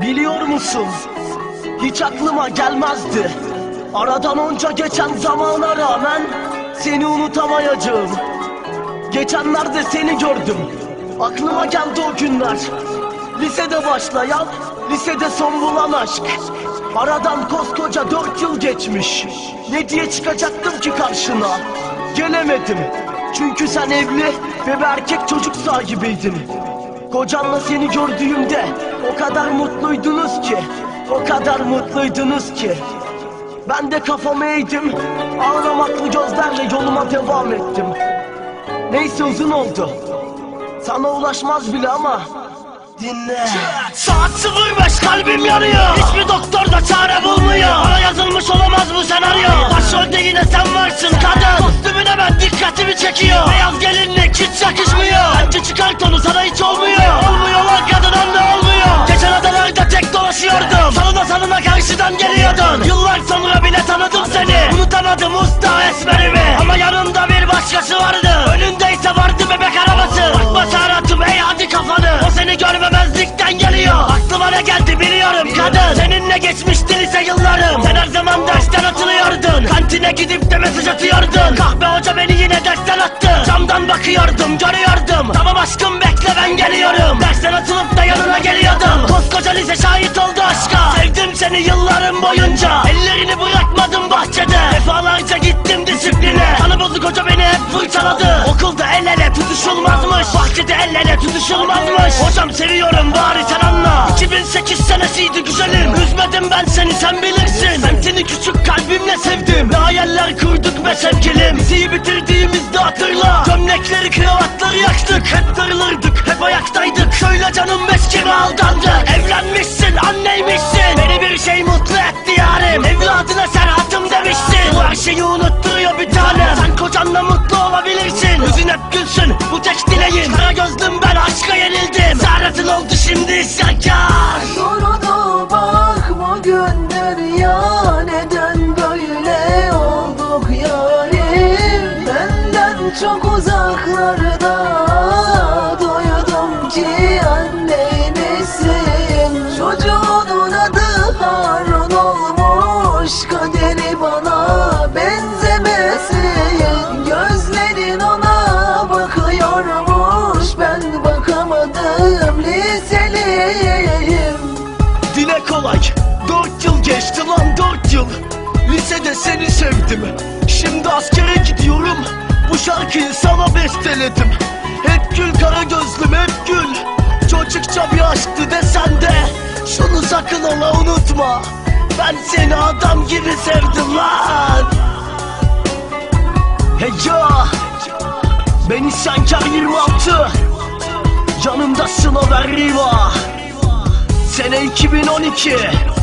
Biliyor musun? Hiç aklıma gelmezdi. Aradan onca geçen zamana rağmen seni unutamayacağım. Geçenlerde seni gördüm. Aklıma geldi o günler. Lisede başlayan, lisede son bulan aşk. Aradan koskoca dört yıl geçmiş. Ne diye çıkacaktım ki karşına? Gelemedim. Çünkü sen evli ve bir erkek çocuk sahibiydin. Kocanla seni gördüğümde o kadar mutluydunuz ki. O kadar mutluydunuz ki. Ben de kafamı eğdim. Ağlamaklı gözlerle yoluma devam ettim. Neyse uzun oldu. Sana ulaşmaz bile ama dinle. Saat 05 kalbim yanıyor Hiçbir doktor da çare bulmuyor Bana yazılmış olamaz bu senaryo Başrolde yine sen varsın kadın Kostümün hemen dikkatimi çekiyor Beyaz gelinlik hiç yakışmıyor karşıdan geliyordun. Yıllar sonra bile tanıdım seni. Unutamadım usta esmerimi. Ama yanında bir başkası vardı. Önündeyse vardı bebek arabası. Bakma taratım ey hadi kafanı. O seni görmemezlikten geliyor. Aklıma ne geldi biliyorum kadın. Seninle geçmişti lise yıllarım. Sen her zaman dersten atılıyordun. Kantine gidip de mesaj atıyordun oldu aşka. Sevdim seni yıllarım boyunca. Ellerini bırakmadım bahçede. Defalarca gittim disipline. Kanı bozuk hoca beni hep fırçaladı. Okulda el ele tutuşulmazmış. Bahçede el ele tutuşulmazmış. Hocam seviyorum bari sen anla. 2008 senesiydi güzelim. Üzmedim ben seni sen bilirsin. Ben seni küçük kalbimle sevdim. Ne hayaller kurduk be sevgilim. Liseyi bitirdiğimizde hatırla. Gömlekleri kravatları yaktık. Hep darılırdık hep ayaktaydık şeyi unutturuyor bir tanem Sen kocanla mutlu olabilirsin. Yüzün hep gülsün bu tek dileğim. Kara gözlüm ben aşka yenildim. Serhat'ın oldu şimdi isyankar. Sorunu bak bugündür ya Neden böyle olduk yarim Benden çok uzaklarda Dile kolay. Dört yıl geçti lan dört yıl. Lisede seni sevdim. Şimdi askere gidiyorum. Bu şarkıyı sana besteledim. Hep gül kara gözlüm hep gül. Çocukça bir aşktı desen de. Şunu sakın ola unutma. Ben seni adam gibi Ve Riva. Sene 2012 Hı.